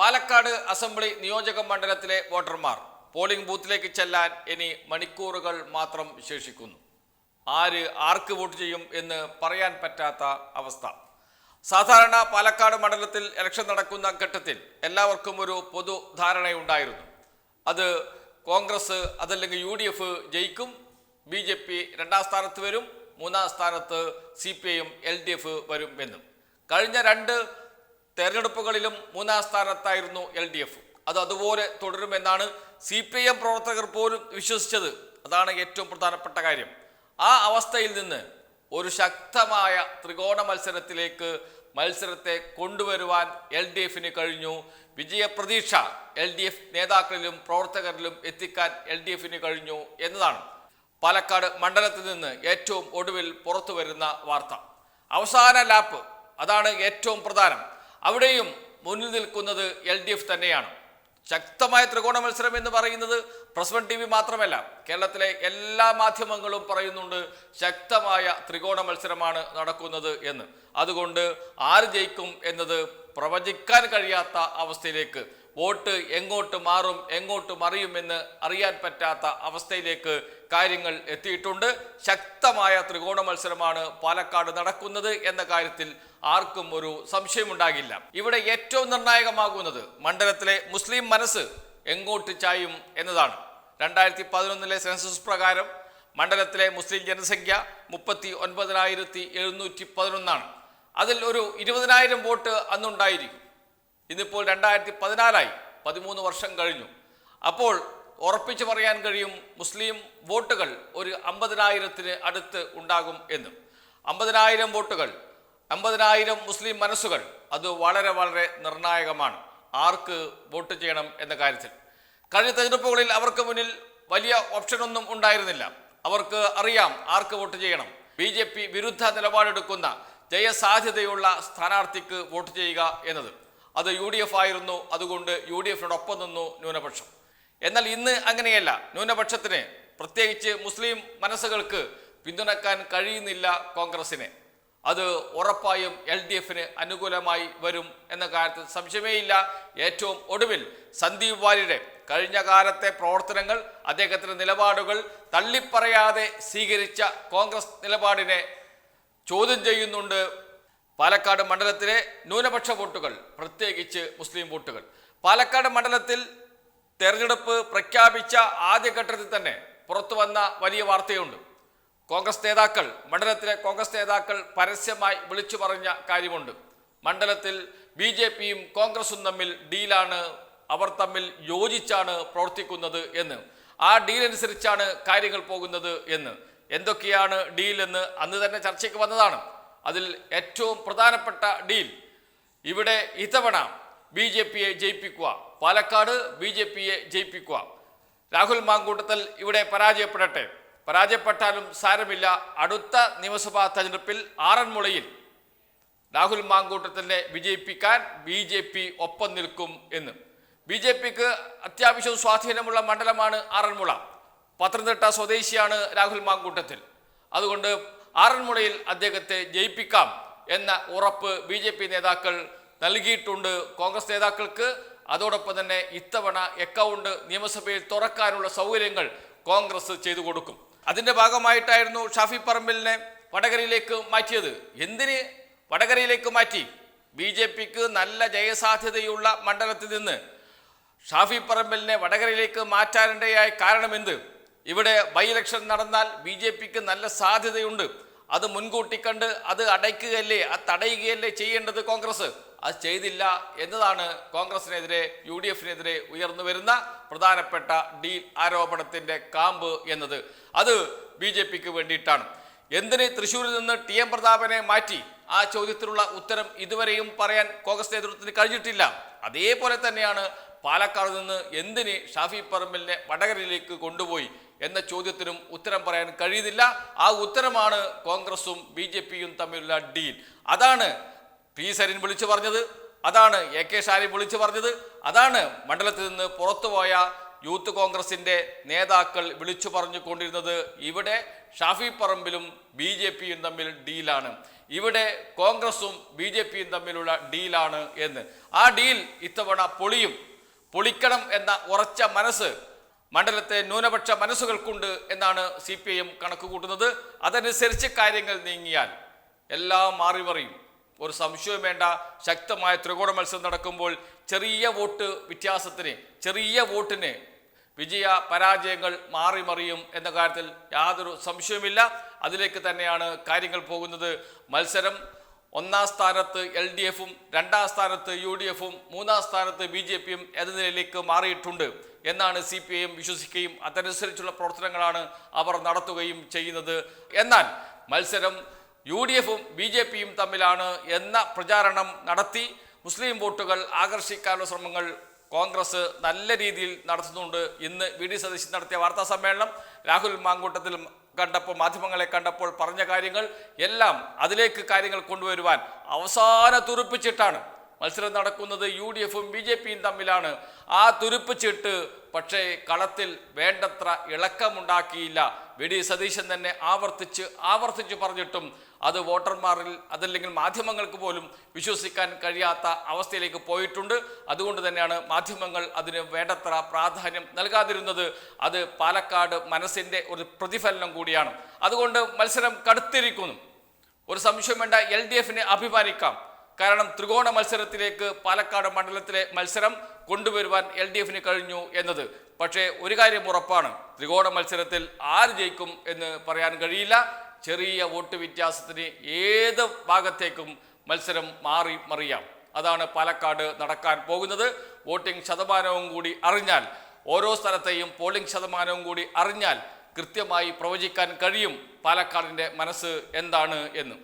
Palakkad assembly നിയോജക മണ്ഡലത്തിലെ വോട്ടർമാർ പോളിംഗ് ബൂത്തിലേക്ക് ചെല്ലാൻ ഇനി മണിക്കൂറുകൾ മാത്രം ശേഷിക്കുന്നു. ആര് ആർക്ക് വോട്ട് ചെയ്യും എന്ന് പറയാൻ പറ്റാത്ത അവസ്ഥ. സാധാരണ പാലക്കാട് മണ്ഡലത്തിൽ ഇലക്ഷൻ നടക്കുന്ന ഘട്ടത്തിൽ എല്ലാവർക്കും ഒരു പൊതു ധാരണയുണ്ടായിരുന്നു. അത് കോൺഗ്രസ് അതല്ലെങ്കിൽ യു ഡി എഫ് ജയിക്കും ബി ജെ പി രണ്ടാം സ്ഥാനത്ത് വരും മൂന്നാം സ്ഥാനത്ത് സി പി ഐയും എൽ ഡി എഫ് വരും എന്നും. കഴിഞ്ഞ രണ്ട് തെരഞ്ഞെടുപ്പുകളിലും മൂന്നാം സ്ഥാനത്തായിരുന്നു എൽ ഡി എഫ്. അത് അതുപോലെ തുടരുമെന്നാണ് സി പി എം പ്രവർത്തകർ പോലും വിശ്വസിച്ചത്. അതാണ് ഏറ്റവും പ്രധാനപ്പെട്ട കാര്യം. ആ അവസ്ഥയിൽ നിന്ന് ഒരു ശക്തമായ ത്രികോണ മത്സരത്തിലേക്ക് മത്സരത്തെ കൊണ്ടുവരുവാൻ എൽ ഡി എഫിന് കഴിഞ്ഞു. വിജയപ്രതീക്ഷ എൽ ഡി എഫ് നേതാക്കളിലും പ്രവർത്തകരിലും എത്തിക്കാൻ എൽ ഡി എഫിന് കഴിഞ്ഞു എന്നതാണ് പാലക്കാട് മണ്ഡലത്തിൽ നിന്ന് ഏറ്റവും ഒടുവിൽ പുറത്തു വരുന്ന വാർത്ത. അവസാന ലാപ്പ് അതാണ് ഏറ്റവും പ്രധാനം. അവിടെയും മുന്നിൽ നിൽക്കുന്നത് എൽ ഡി എഫ് തന്നെയാണ്. ശക്തമായ ത്രികോണ മത്സരം എന്ന് പറയുന്നത് പ്രസ് വൺ ടി വി മാത്രമല്ല കേരളത്തിലെ എല്ലാ മാധ്യമങ്ങളും പറയുന്നുണ്ട് ശക്തമായ ത്രികോണ മത്സരമാണ് നടക്കുന്നത് എന്ന്. അതുകൊണ്ട് ആര് ജയിക്കും എന്നത് പ്രവചിക്കാൻ കഴിയാത്ത അവസ്ഥയിലേക്ക്. വോട്ട് എങ്ങോട്ട് മാറും എങ്ങോട്ട് മറിയുമെന്ന് അറിയാൻ പറ്റാത്ത അവസ്ഥയിലേക്ക് കാര്യങ്ങൾ എത്തിയിട്ടുണ്ട്. ശക്തമായ ത്രികോണ മത്സരമാണ് പാലക്കാട് നടക്കുന്നത് എന്ന കാര്യത്തിൽ ആർക്കും ഒരു സംശയമുണ്ടാകില്ല. ഇവിടെ ഏറ്റവും നിർണായകമാകുന്നത് മണ്ഡലത്തിലെ മുസ്ലിം മനസ്സ് എങ്ങോട്ട് ചായും എന്നതാണ്. രണ്ടായിരത്തി പതിനൊന്നിലെ സെൻസസ് പ്രകാരം മണ്ഡലത്തിലെ മുസ്ലിം ജനസംഖ്യ മുപ്പത്തി ഒൻപതിനായിരത്തി എഴുന്നൂറ്റി പതിനൊന്നാണ്. അതിൽ ഒരു ഇരുപതിനായിരം വോട്ട് അന്നുണ്ടായിരിക്കും. ഇന്നിപ്പോൾ രണ്ടായിരത്തി പതിനാലായി പതിമൂന്ന് വർഷം കഴിഞ്ഞു. അപ്പോൾ ഉറപ്പിച്ചു പറയാൻ കഴിയും മുസ്ലിം വോട്ടുകൾ ഒരു അമ്പതിനായിരത്തിന് അടുത്ത് ഉണ്ടാകും എന്ന്. അമ്പതിനായിരം വോട്ടുകൾ അമ്പതിനായിരം മുസ്ലിം മനസ്സുകൾ അത് വളരെ വളരെ നിർണായകമാണ്. ആർക്ക് വോട്ട് ചെയ്യണം എന്ന കാര്യത്തിൽ. കഴിഞ്ഞ തെരഞ്ഞെടുപ്പുകളിൽ അവർക്ക് മുന്നിൽ വലിയ ഓപ്ഷനൊന്നും ഉണ്ടായിരുന്നില്ല. അവർക്ക് അറിയാം ആർക്ക് വോട്ട് ചെയ്യണം. ബി വിരുദ്ധ നിലപാടെടുക്കുന്ന ജയസാധ്യതയുള്ള സ്ഥാനാർത്ഥിക്ക് വോട്ട് ചെയ്യുക എന്നത്. അത് യു ഡി എഫ് ആയിരുന്നു അതുകൊണ്ട് യു ഡി എഫിനോടൊപ്പം നിന്നു ന്യൂനപക്ഷം. എന്നാൽ ഇന്ന് അങ്ങനെയല്ല. ന്യൂനപക്ഷത്തിന് പ്രത്യേകിച്ച് മുസ്ലിം മനസ്സുകൾക്ക് പിന്തുണക്കാൻ കഴിയുന്നില്ല കോൺഗ്രസിനെ അത് ഉറപ്പായും എൽ ഡി എഫിന് അനുകൂലമായി വരും എന്ന കാര്യത്തിൽ സംശയമേയില്ല. ഏറ്റവും ഒടുവിൽ സന്ദീപ് വാര്യയുടെ കഴിഞ്ഞ കാലത്തെ പ്രവർത്തനങ്ങൾ അദ്ദേഹത്തിന്റെ നിലപാടുകൾ തള്ളിപ്പറയാതെ സ്വീകരിച്ച കോൺഗ്രസ് നിലപാടിനെ ചോദ്യം ചെയ്യുന്നുണ്ട് പാലക്കാട് മണ്ഡലത്തിലെ ന്യൂനപക്ഷ വോട്ടുകൾ പ്രത്യേകിച്ച് മുസ്ലിം വോട്ടുകൾ. പാലക്കാട് മണ്ഡലത്തിൽ തെരഞ്ഞെടുപ്പ് പ്രഖ്യാപിച്ച ആദ്യഘട്ടത്തിൽ തന്നെ പുറത്തു വന്ന വലിയ വാർത്തയുണ്ട്. കോൺഗ്രസ് നേതാക്കൾ മണ്ഡലത്തിലെ കോൺഗ്രസ് നേതാക്കൾ പരസ്യമായി വിളിച്ചു പറഞ്ഞ കാര്യമുണ്ട്. മണ്ഡലത്തിൽ ബി ജെ പിയും കോൺഗ്രസും തമ്മിൽ ഡീലാണ് അവർ തമ്മിൽ യോജിച്ചാണ് പ്രവർത്തിക്കുന്നത് എന്ന്. ആ ഡീലനുസരിച്ചാണ് കാര്യങ്ങൾ പോകുന്നത് എന്ന്. എന്തൊക്കെയാണ് ഡീൽ എന്ന് അന്ന് തന്നെ ചർച്ചയ്ക്ക് വന്നതാണ്. അതിൽ ഏറ്റവും പ്രധാനപ്പെട്ട ഡീൽ ഇവിടെ ഇത്തവണ ബി ജെ പിയെ ജയിപ്പിക്കുക പാലക്കാട് ബി ജെ പിയെ ജയിപ്പിക്കുക. രാഹുൽ മാങ്കൂട്ടത്തിൽ ഇവിടെ പരാജയപ്പെടട്ടെ. പരാജയപ്പെട്ടാലും സാരമില്ല. അടുത്ത നിയമസഭാ തെരഞ്ഞെടുപ്പിൽ ആറന്മുളയിൽ രാഹുൽ മാങ്കൂട്ടത്തിനെ വിജയിപ്പിക്കാൻ ബി ജെ പി ഒപ്പം നിൽക്കും എന്ന്. ബി ജെ പിക്ക് അത്യാവശ്യം സ്വാധീനമുള്ള മണ്ഡലമാണ് ആറന്മുള. പത്തനംതിട്ട സ്വദേശിയാണ് രാഹുൽ മാങ്കൂട്ടത്തിൽ. അതുകൊണ്ട് ആറന്മുളയിൽ അദ്ദേഹത്തെ ജയിപ്പിക്കാം എന്ന ഉറപ്പ് ബി ജെ പി നേതാക്കൾ നൽകിയിട്ടുണ്ട് കോൺഗ്രസ് നേതാക്കൾക്ക്. അതോടൊപ്പം തന്നെ ഇത്തവണ അക്കൗണ്ട് നിയമസഭയിൽ തുറക്കാനുള്ള സൗകര്യങ്ങൾ കോൺഗ്രസ് ചെയ്തു കൊടുക്കും. അതിന്റെ ഭാഗമായിട്ടായിരുന്നു ഷാഫി പറമ്പിലിനെ വടകരയിലേക്ക് മാറ്റിയത്. എന്തിന് വടകരയിലേക്ക് മാറ്റി? ബി ജെ പിക്ക് നല്ല ജയസാധ്യതയുള്ള മണ്ഡലത്തിൽ നിന്ന്. ഷാഫി പറമ്പലിനെ വടകരയിലേക്ക് മാറ്റാനിടയായ കാരണമെന്ത്? ഇവിടെ ബൈ ഇലക്ഷൻ നടന്നാൽ ബി ജെ പിക്ക് നല്ല സാധ്യതയുണ്ട്. അത് മുൻകൂട്ടി കണ്ട് അത് അടയ്ക്കുകയല്ലേ അത് തടയുകയല്ലേ ചെയ്യേണ്ടത് കോൺഗ്രസ്? അത് ചെയ്തില്ല എന്നതാണ് കോൺഗ്രസിനെതിരെ യു ഡി എഫിനെതിരെ ഉയർന്നു വരുന്ന പ്രധാനപ്പെട്ട ഡീൽ ആരോപണത്തിന്റെ കാമ്പ് എന്നത്. അത് ബി ജെ പിക്ക് വേണ്ടിയിട്ടാണ്. എന്തിന് തൃശ്ശൂരിൽ നിന്ന് ടി എം പ്രതാപനെ മാറ്റി? ആ ചോദ്യത്തിനുള്ള ഉത്തരം ഇതുവരെയും പറയാൻ കോൺഗ്രസ് നേതൃത്വത്തിന് കഴിഞ്ഞിട്ടില്ല. അതേപോലെ തന്നെയാണ് പാലക്കാട് നിന്ന് എന്തിന് ഷാഫി പറമ്പലിനെ വടകരയിലേക്ക് കൊണ്ടുപോയി എന്ന ചോദ്യത്തിനും ഉത്തരം പറയാൻ കഴിയുന്നില്ല. ആ ഉത്തരമാണ് കോൺഗ്രസും ബി ജെ പിയും തമ്മിലുള്ള ഡീൽ. അതാണ് പി സരിൻ വിളിച്ചു പറഞ്ഞത് അതാണ് എ കെ ഷാരി വിളിച്ചു പറഞ്ഞത് അതാണ് മണ്ഡലത്തിൽ നിന്ന് പുറത്തുപോയ യൂത്ത് കോൺഗ്രസിന്റെ നേതാക്കൾ വിളിച്ചു പറഞ്ഞുകൊണ്ടിരുന്നത് ഇവിടെ ഷാഫി പറമ്പിലും ബി ജെ പിയും തമ്മിൽ ഡീലാണ്. ഇവിടെ കോൺഗ്രസും ബി ജെ പിയും തമ്മിലുള്ള ഡീലാണ് എന്ന്. ആ ഡീൽ ഇത്തവണ പൊളിയും. പൊളിക്കണം എന്ന ഉറച്ച മനസ്സ് മണ്ഡലത്തെ ന്യൂനപക്ഷ മനസ്സുകൾക്കുണ്ട് എന്നാണ് സി പി ഐ എം കണക്ക് കൂട്ടുന്നത് അതനുസരിച്ച് കാര്യങ്ങൾ നീങ്ങിയാൽ എല്ലാം മാറി മറിയും. ഒരു സംശയവും വേണ്ട. ശക്തമായ ത്രികോണ മത്സരം നടക്കുമ്പോൾ ചെറിയ വോട്ട് വ്യത്യാസത്തിന് ചെറിയ വോട്ടിന് വിജയ പരാജയങ്ങൾ മാറി മറിയും എന്ന കാര്യത്തിൽ യാതൊരു സംശയവുമില്ല. അതിലേക്ക് തന്നെയാണ് കാര്യങ്ങൾ പോകുന്നത്. മത്സരം ഒന്നാം സ്ഥാനത്ത് എൽ ഡി എഫും രണ്ടാം സ്ഥാനത്ത് യു ഡി എഫും മൂന്നാം സ്ഥാനത്ത് ബി ജെ പിയും എന്ന നിലയിലേക്ക് മാറിയിട്ടുണ്ട് എന്നാണ് സി പി ഐ എം വിശ്വസിക്കുകയും അതനുസരിച്ചുള്ള പ്രവർത്തനങ്ങളാണ് അവർ നടത്തുകയും ചെയ്യുന്നത്. എന്നാൽ മത്സരം യു ഡി എഫും ബി ജെ പിയും തമ്മിലാണ് എന്ന പ്രചാരണം നടത്തി മുസ്ലിം വോട്ടുകൾ ആകർഷിക്കാനുള്ള ശ്രമങ്ങൾ കോൺഗ്രസ് നല്ല രീതിയിൽ നടത്തുന്നുണ്ട്. ഇന്ന് വി ഡി സതീശൻ നടത്തിയ വാർത്താ സമ്മേളനം രാഹുൽ മാങ്കൂട്ടത്തിൽ കണ്ടപ്പോൾ മാധ്യമങ്ങളെ കണ്ടപ്പോൾ പറഞ്ഞ കാര്യങ്ങൾ എല്ലാം അതിലേക്ക് കാര്യങ്ങൾ കൊണ്ടുവരുവാൻ അവസാന തുറുപ്പിച്ചിട്ടാണ് മത്സരം നടക്കുന്നത്. യു ഡി എഫും ബി ജെ പിയും തമ്മിലാണ്. ആ തുരുപ്പിച്ചിട്ട് പക്ഷേ കളത്തിൽ വേണ്ടത്ര ഇളക്കമുണ്ടാക്കിയില്ല. വി ഡി സതീശൻ തന്നെ ആവർത്തിച്ച് ആവർത്തിച്ച് പറഞ്ഞിട്ടും അത് വോട്ടർമാരിൽ അതല്ലെങ്കിൽ മാധ്യമങ്ങൾക്ക് പോലും വിശ്വസിക്കാൻ കഴിയാത്ത അവസ്ഥയിലേക്ക് പോയിട്ടുണ്ട്. അതുകൊണ്ട് തന്നെയാണ് മാധ്യമങ്ങൾ അതിന് വേണ്ടത്ര പ്രാധാന്യം നൽകാതിരുന്നത്. അത് പാലക്കാട് മനസ്സിന്റെ ഒരു പ്രതിഫലനം കൂടിയാണ്. അതുകൊണ്ട് മത്സരം കടുത്തിരിക്കുന്നു. ഒരു സംശയം വേണ്ട എൽ ഡി എഫിനെ അഭിമാനിക്കാം. കാരണം ത്രികോണ മത്സരത്തിലേക്ക് പാലക്കാട് മണ്ഡലത്തിലെ മത്സരം കൊണ്ടുവരുവാൻ എൽ ഡി എഫിന് കഴിഞ്ഞു എന്നത്. പക്ഷേ ഒരു കാര്യം ഉറപ്പാണ്. ത്രികോണ മത്സരത്തിൽ ആര് ജയിക്കും എന്ന് പറയാൻ കഴിയില്ല. ചെറിയ വോട്ട് വ്യത്യാസത്തിന് ഏത് ഭാഗത്തേക്കും മത്സരം മാറി മറിയാം. അതാണ് പാലക്കാട് നടക്കാൻ പോകുന്നത്. വോട്ടിംഗ് ശതമാനവും കൂടി അറിഞ്ഞാൽ ഓരോ സ്ഥലത്തെയും പോളിംഗ് ശതമാനവും കൂടി അറിഞ്ഞാൽ കൃത്യമായി പ്രവചിക്കാൻ കഴിയും പാലക്കാടിന്റെ മനസ്സ് എന്താണ് എന്ന്.